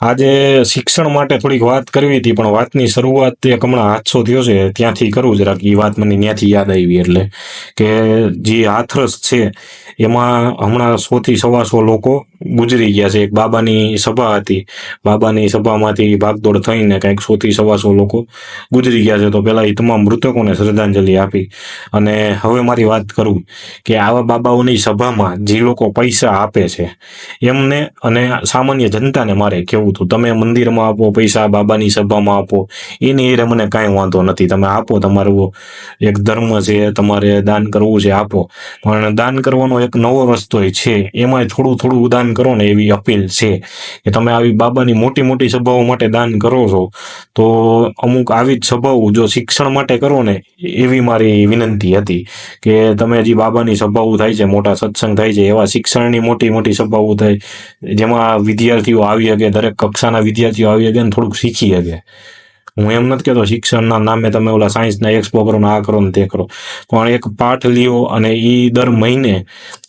આજે શિક્ષણ માટે થોડીક વાત કરવી હતી, પણ વાતની શરૂઆત એક હમણાં હાથસો થયો છે, ત્યાંથી કરું જરાક એ વાત મને ત્યાંથી યાદ આવી એટલે કે જે હાથરસ છે, એમાં હમણાં સોથી સવાસો લોકો ગુજરી ગયા છે. એક બાબાની સભા હતી. બાબાની સભામાંથી ભાગદોડ થઈને કંઈક સોથી સવાસો લોકો ગુજરી ગયા છે. તો પહેલાં એ તમામ મૃતકોને શ્રદ્ધાંજલિ આપી. અને હવે મારી વાત કરું કે આવા બાબાઓની સભામાં જે લોકો પૈસા આપે છે, એમને અને સામાન્ય જનતાને મારે કેવું હતું? તમે મંદિરમાં આપો, પૈસા બાબાની સભામાં આપો, એની એરે મને કાંઈ વાંધો નથી. તમે આપો તમારું એક ધર્મ છે, તમારે દાન કરવું છે, આપો. પણ દાન કરવાનો એક નવો રસ્તો છે. એમાં થોડું થોડું દાન કરો ને એવી અપીલ છે કે તમે આવી બાબાની મોટી મોટી સભાઓ માટે દાન કરો છો, તો અમુક આવી જ સભાઓ જો શિક્ષણ માટે કરો ને, એવી મારી વિનંતી હતી કે તમે જે બાબાની સભાઓ થાય છે, મોટા સત્સંગ થાય છે, એવા શિક્ષણની મોટી મોટી સભાઓ થાય, જેમાં વિદ્યાર્થીઓ આવી શકે, દરેક કક્ષાના વિદ્યાર્થીઓ આવી શકે ને થોડુંક શીખી શકે. હું એમ નથી કહેતો શિક્ષણના નામે તમે ઓલા સાયન્સના એક્સપો કરો ને આ કરો ને તે કરો, પણ એક પાઠ લ્યો અને એ દર મહિને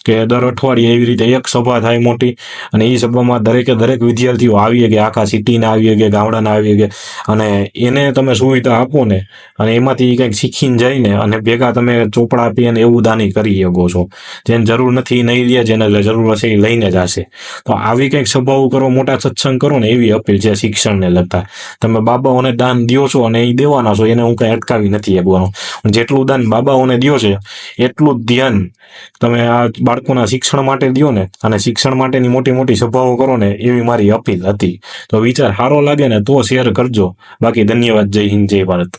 કે દર અઠવાડિયે એવી રીતે એક સભા થાય મોટી અને એ સભામાં દરેકે દરેક વિદ્યાર્થીઓ આવી કે આખા સિટીના આવી કે ગામડાના આવી કે અને એને તમે સુવિધા આપો ને અને એમાંથી કંઈક શીખીને જઈને અને ભેગા તમે ચોપડા આપી ને એવું દાની કરી શકો છો. જેને જરૂર નથી નહીં લે, જેને જરૂર હશે એ લઈને જશે તો આવી કંઈક સભાઓ કરો, મોટા સત્સંગ કરો ને એવી અપીલ છે શિક્ષણને લગતા. તમે બાબાઓને દાન દો છો અને એ દેવાના છો, એને હું કંઈ અટકાવી નથી શકવાનો. જેટલું દાન બાબાઓને દો છે, એટલું જ ધ્યાન તમે આ બાળકોના શિક્ષણ માટે દો ને, અને શિક્ષણ માટેની મોટી મોટી સભાઓ કરો ને, એવી મારી અપીલ હતી. તો વિચાર સારો લાગે ને, તો શેર કરજો. બાકી ધન્યવાદ. જય હિન્દ, જય ભારત.